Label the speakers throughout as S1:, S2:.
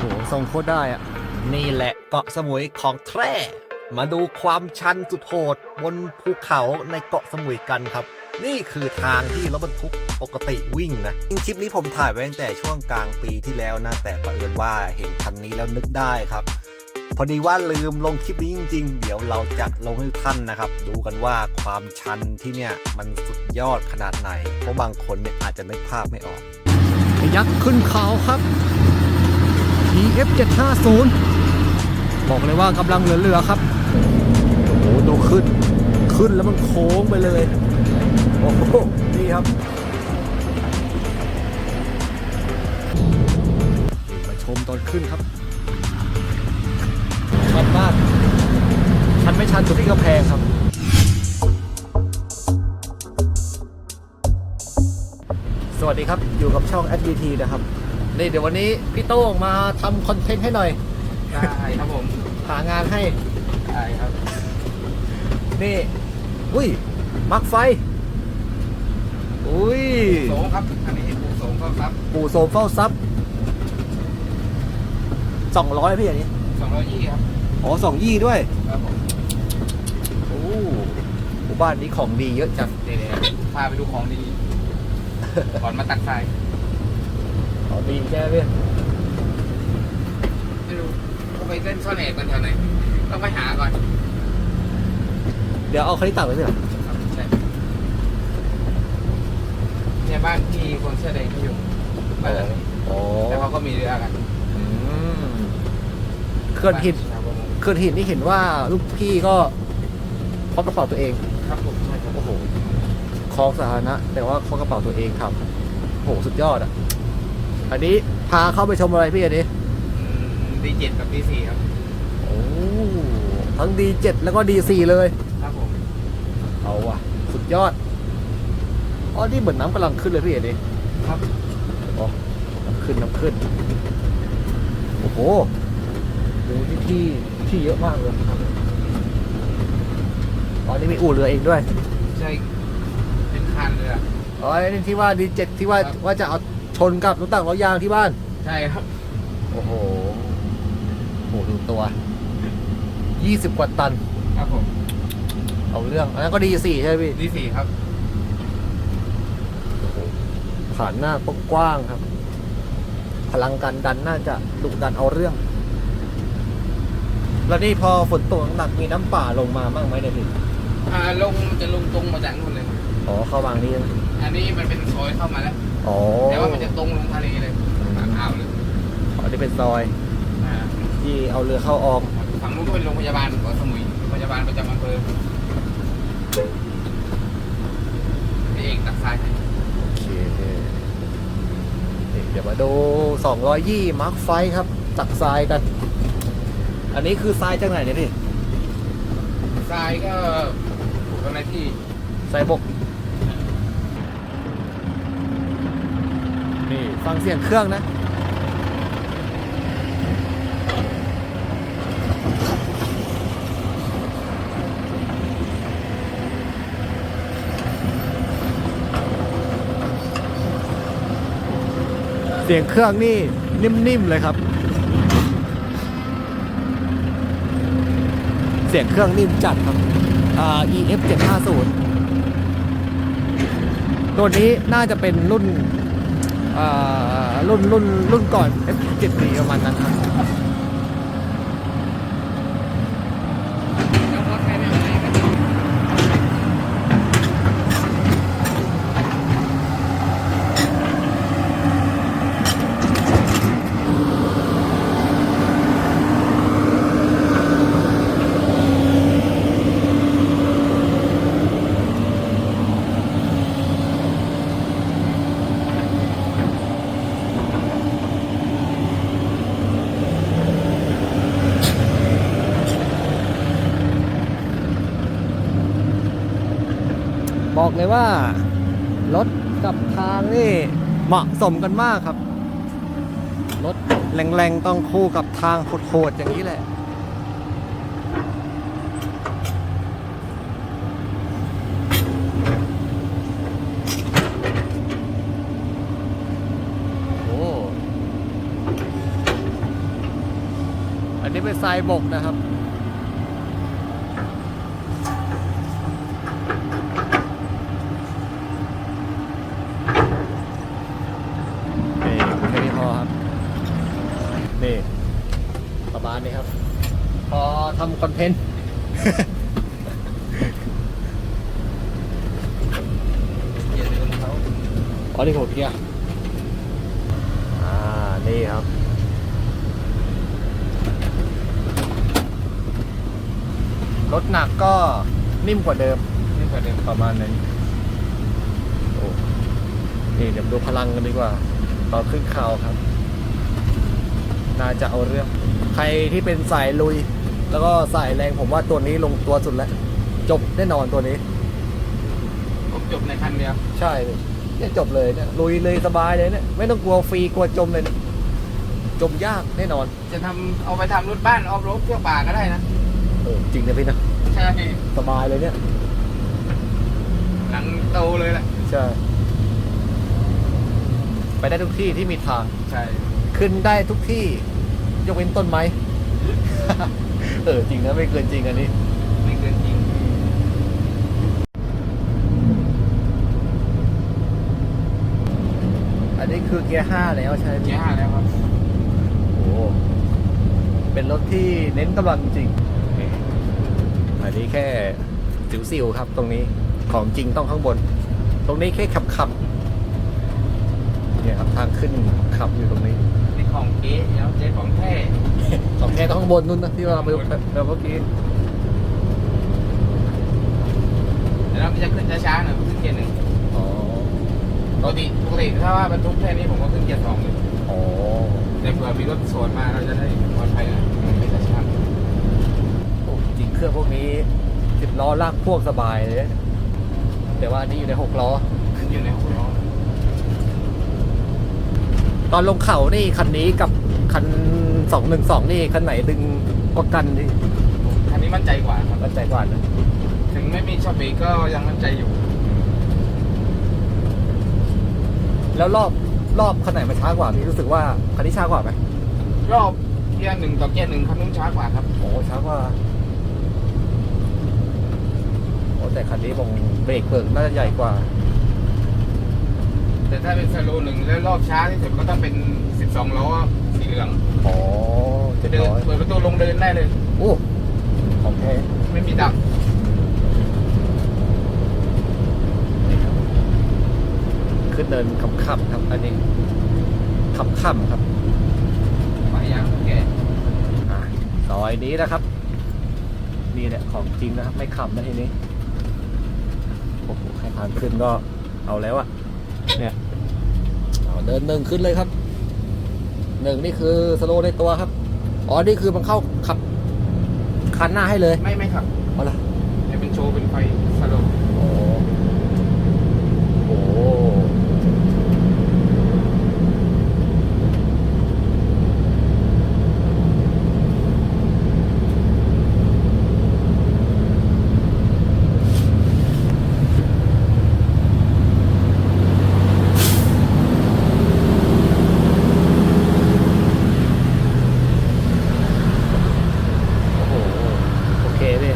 S1: โหทรงโคตรได้อะ
S2: นี่แหละเกาะสมุยของแท้ มาดูความชันสุดโหดบนภูเขาในเกาะสมุยกันครับ นี่คือทางที่รถบรรทุกปกติวิ่งนะจริงคลิปนี้ผมถ่ายไว้ตั้งแต่ช่วงกลางปีที่แล้วนะ แต่ประเอิญว่าเห็นคันนี้แล้วนึกได้ครับ พอดีว่าลืมลงคลิปนี้จริง ๆ เดี๋ยวเราจะลงให้ท่านนะครับ ดูกันว่าความชันที่เนี่ยมันสุดยอดขนาดไหน เพราะบางคนเนี่ยอาจจะนึกภาพไม่ออก
S1: ยักษ์ขึ้นเขาครับ EF 750บอกเลยว่ากำลังเหลือๆครับ โอ้โหดูขึ้น ขึ้นแล้วมันโค้งไปเลย โอ้โห นี่ครับมาชมตอนขึ้นครับ ชันมาก ชันไม่ชันตัวที่กำแพงครับสวัสดีครับ อยู่กับช่อง SBT นะครับ นี่เดี๋ยววันนี้พี่โต้งมาทำคอนเทนต์ให้หน่อย
S3: ได้ครับผม
S1: หางานให้
S3: ได้ครับ
S1: นี่ อุ้ย มักไฟ อุ้ย
S3: โสงครับ อันนี้ปูโสงก็ครับ
S1: ปู่โสมเฝ้าทรัพย์สองร้อยพี่อันนี้
S3: สองร้อยยี่ครับ
S1: อ๋อสองยี่ด้วย
S3: ครับผม
S1: โอ้หมู่บ้านนี้ของดีเยอะจัง
S3: เดี๋ยวๆพาไปดูของดี ก่อนมาตักทราย
S1: ของดีแค่พี่
S3: ไม่รู้เขาไปเล่นซ่อนแอบกันแถวไหนต้องไปหาก่อน
S1: เดี๋ยวเอาคณิตตักไว้สิเหรอ
S3: ครับใช่เนี่ยบ้านที่คนเสื้อแดงเขาอยู่บ้านหลังนี้
S1: อ๋อ
S3: แล้วเขาก็มีเรือกัน
S1: อืมเคลื่อนหิน
S3: ชาวประมง
S1: เคลื่อนหินนี่เห็นว่าลูกพี่ก็พกกระเป๋าตัวเอง
S3: ครับผมใช่ครับ
S1: โอ้โหคลองสาธารณะแต่ว่าเขากระเป๋าตัวเองครับโอ้โหสุดยอดอะ อันนี้พาเข้าไปชมอะไรพี่อันนี้
S3: ดีเจ็ดกับดีสี่ครับ
S1: โอ้ทั้ง D7 แล้วก็ D4 เลย
S3: ครับผม
S1: เอาว่ะ สุดยอด อ๋อ นี่เหมือนน้ำกำลังขึ้นเลยพี่อันนี้
S3: ครับ
S1: อ๋อน้ำขึ้นน้ำขึ้น โอ้โหดูที่ที่ที่เยอะมากเลยครับอ๋อนี่มีอู่เรือเองด้วย
S3: ใช่ เป็นคานเรือ
S1: อ๋อนี่ที่ว่า D7 ที่ว่า
S3: ครับ
S1: ว่าจะเอา ชนกับรถต่างล้อยางที่บ้าน
S3: ใช่ครับ
S1: โอ้โหโอ้โหดูตัวยี่สิบกว่าตัน
S3: ครับผม
S1: เอาเรื่อง อันนั้นก็ดีสี่ใช่ไหมพี่
S3: ดีสี่ครับ
S1: โอ้โหผ่านหน้ากว้างๆครับ พลังการดันน่าจะดุดันเอาเรื่อง แล้วนี่พอฝนตกหนักๆมีน้ำป่าลงมาบ้างไหมเนี่ยพี่
S3: อ่าลงมันจะลงตรงมาจากนู่นเลยครับ
S1: อ๋อเข้าวางนี่นะ
S3: อันนี้มันเป็นซอยเข้ามาแล้ว
S1: อ๋อ
S3: แต่ว่ามันจะตรงลงทะเลเลยปากอ่าวเลย
S1: อ๋อนี่เป็นซอย
S3: อ่า
S1: ที่เอาเรือเข้าออก
S3: ฝั่งนู้นก็เป็นโรงพยาบาลเกาะสมุยโรงพยาบาลประจำอำเภอพี่เอกตักทรายให้
S1: โอเคนี่เดี๋ยวมาดู220มาร์คไฟครับ ตักทรายกัน อันนี้คือทรายจากไหนเนี่ยพี่
S3: ทรายก็ตรงในที่
S1: ทรายบก นี่ฟังเสียงเครื่องนะเสียงเครื่องนี่นิ่มๆเลยครับ เสียงเครื่องนิ่มจัดครับอ่า EF 750 ตัวนี้น่าจะเป็นรุ่น รุ่นรุ่นรุ่นก่อน F 7ประมาณนั้นครับ
S3: แล้วรถใครไม่เอาไหนก็
S1: บอก เลยว่ารถกับทางนี่เหมาะสมกันมากครับ รถแรงๆต้องคู่กับทางโหดๆอย่างนี้แหละโอ้นนี้เป็นทรายบกนะครับ นี่แค่นี้พอครับ นี่ ประมาณนี้ครับ พอ ทำคอนเทนต์
S3: เกียร์เดิมเขา
S1: อ๋อนี่หัวเกียร์ อ่า นี่ครับ รถหนักก็นิ่มกว่าเดิม
S3: นี่กว่าเดิม
S1: ประมาณนั้นโอ้นี่เดี๋ยวดูพลังกันดีกว่า ตอนขึ้นเขาครับ น่าจะเอาเรื่อง ใครที่เป็นสายลุย แล้วก็สายแรงผมว่าตัวนี้ลงตัวสุดแล้ว จบแน่นอนตัวนี้
S3: ผมจบในคันเดียว
S1: ใช่เนี่ยจบเลยเนี่ยลุยเลยสบายเลยเนี่ยไม่ต้องกลัวฟรีกลัวจมเลยเนี่ยจมยากแน่นอน
S3: จะทำเอาไปทำรถบ้านออฟโรดเที่ยวป่าก็ได้นะ
S1: เออจริงนะพี่นะ
S3: ใช่
S1: สบายเลยเนี่ย
S3: หลังโตเลยแหละ
S1: ใช่ไปได้ทุกที่ที่มีทาง
S3: ใช่
S1: ขึ้นได้ทุกที่ ยกเว้นต้นไม้ เออจริงนะไม่เกินจริงอันนี้
S3: ไม่เกินจริง
S1: อันนี้คือเกียร์ห้าแล้วใช่ไหม
S3: เกียร์ห้าแล้วครับ
S1: โอ้โหเป็นรถที่เน้นกำลังจริงนี่อันนี้แค่สิวๆครับ ตรงนี้ของจริงต้องข้างบน ตรงนี้แค่ขับขับๆเนี่ยครับทางขึ้นขับอยู่ตรงนี้
S3: นี่ของเก๊แล้วเจ๊ของแท้
S1: ของแท้ต้องข้างบนนู่นนะที่เราไปเราเมื่อกี้
S3: แล้วมันจะขึ้นช้าๆหน่อยขึ้นเกียร์หนึ่ง
S1: อ๋อ
S3: ปกติปกติถ้าว่าบรรทุกแค่นี้ผมก็ขึ้นเกียร์สองเลย
S1: อ๋อ
S3: แต่เผื่อมีรถสวนมาเราจะได้ปลอดภัยนะไม่ช้า
S1: โอ้จริงเครื่องพวกนี้สิบล้อลากพวงสบายเลย แต่ว่านนี้อยู่ในหกล้อ
S3: ขึ้นอยู่ในหัวล้อ
S1: ตอนลงเขานี่คันนี้กับ คันสองหนึ่งสองนี่คันไหนดึงกว่ากันนี่
S3: คันนี้มั่นใจกว่าครับ
S1: มั่นใจกว่านะ
S3: ถึงไม่มีช็อปเบรกก็ยังมั่นใจอยู่
S1: แล้วรอบรอบคันไหนมันช้ากว่าพี่รู้สึกว่าคันนี้ช้ากว่าไหม
S3: รอบเกียร์หนึ่งต่อเกียร์หนึ่งคันนู้นช้ากว่าครับ
S1: โอ้ช้ากว่าโอ้แต่คันนี้ผมเบรกเบิกน่าจะใหญ่กว่า
S3: แต่ถ้าเป็นสโลว์หนึ่งแล้วรอบช้าที่สุดก็ต้องเป็น12ล้อสี เหลือง
S1: อ๋อเจ็ด
S3: เดิน
S1: ร้อย
S3: เปิดประตูลงเดินได้เลย
S1: โอ้ของแท้
S3: ไม่มีดับ
S1: ขึ้นเดินขำๆครับ อันนี้ขำๆครับ
S3: ไปยังโอเค
S1: อะซอยนี้นะครับนี่แหละของจริงนะครับ ไม่ขำนะทีนี้โอ้โหแค่ทางขึ้นก็เอาแล้วอะเนี่ยเอาเดินหนึ่งขึ้นเลยครับ หนึ่งนี่คือสโลว์ในตัวครับ อ๋อ นี่คือมันเข้าขับคันหน้าให้เลย
S3: ไม่ไม่ครับ
S1: เอาละ
S3: แต่เป็นโชว์เป็นไฟสโลว์
S1: โอ้โหโอ้โห โอเคพี่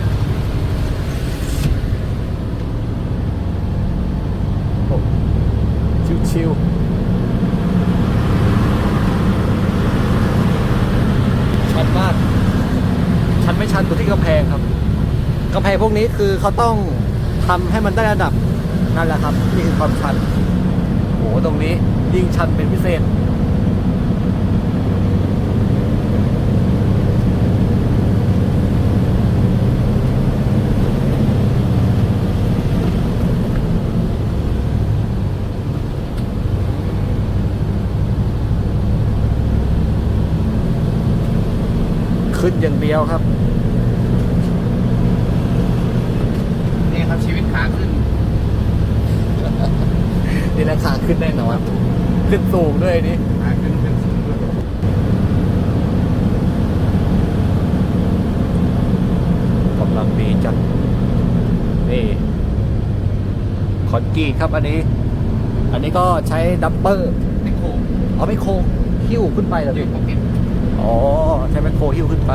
S1: โอ้ชิวๆชันมาก ชันไม่ชันตัวที่กำแพงครับกำแพงพวกนี้คือเขาต้องทำให้มันได้ระดับนั่นแหละครับนี่คือความชันโอ้โหตรงนี้ยิ่งชันเป็นพิเศษขึ้นอย่างเดียวครับ
S3: นี่ครับชีวิตขาขึ้น
S1: นี่ราคาขึ้นแน่นอน ขึ้น สูงด้วยนี่
S3: ขาขึ้นขึ้นสูงด้วย
S1: กำลังดีจัด นี่คอนกรีตครับอันนี้ อันนี้ก็ใช้ดัมเปอร์
S3: ไม่โค้ง
S1: เอาไม่โค้งคิ้วขึ้นไปเหรอ
S3: อยู่
S1: พี่
S3: ปกติ
S1: อ๋ออ๋อ ใช้แมคโครหิ้วขึ้นไป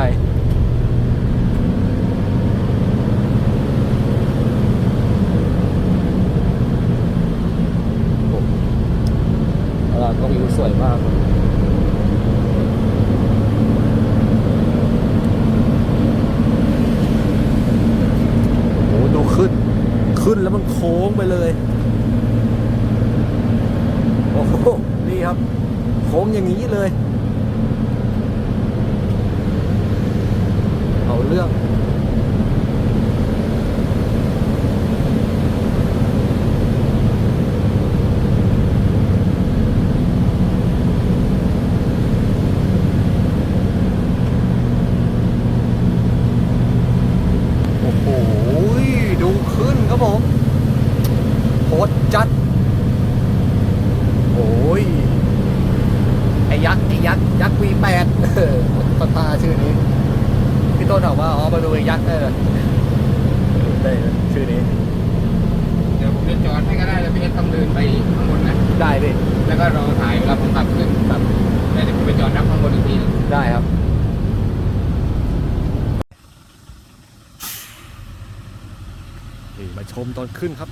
S1: โอ้ตลาด ก็วิวสวยมากโอ้โหดูขึ้น ขึ้นแล้วมันโค้งไปเลย โอ้โห นี่ครับ โค้งอย่างนี้เลย เอาเรื่อง โอ้โห ดูขึ้นครับผมโคตรจัด โอ้ย ไอ้ยักษ์ ไอ้ยักษ์ ยักษ์ V8 เออตาตาชื่อนี้ พี่ต้นถามว่า อ๋อ มาดูไอ้ยักษ์ได้เลยได้เลยชื่อนี้
S3: เดี๋ยวผมจะจอดให้ก็ได้แล้วพี่เอสต้องเดินไปข้างบนนะ
S1: ได้พี่
S3: แล้วก็รอถ่ายเวลาผมขับขึ้นครับแล้วเดี๋ยวผมไปจอดรับข้างบนอีกทีหนึง
S1: ได้ครับนี่มาชมตอนขึ้นครับ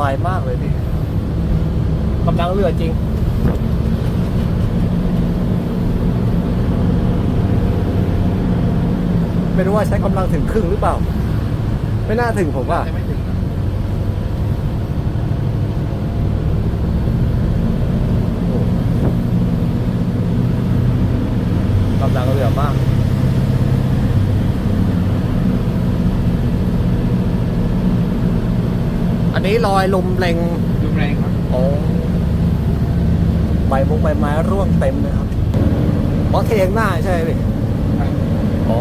S1: บายมากเลยพี่กำลังเรือจริง ไม่รู้ว่าใช้กำลังถึงครึ่งหรือเปล่า ไม่น่าถึงผมว่า
S3: จะไม่ถึงครับ
S1: กำลังเรือมาก อั นนี้ลอยลมแรง
S3: ลมแรงครับ
S1: โอ้ใบมงใบไม้ร่วงเต็มเลยครับเพราะเทงหน้าใช่ไหมพี่
S3: ครับ
S1: โอ้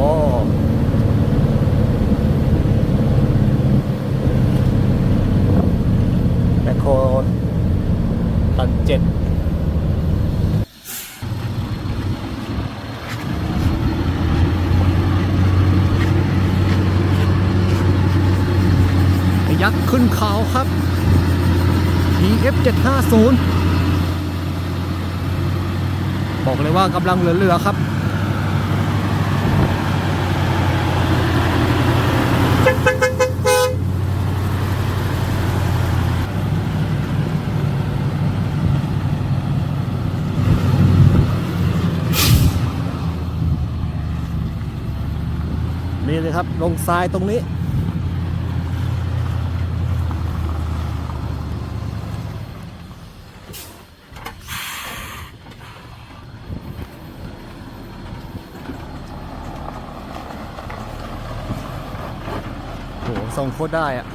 S1: 0 บอกเลยว่ากำลังเหลือเรือครับนี่เลยครับ ลงทรายตรงนี้ ทรงโคตรได้อะ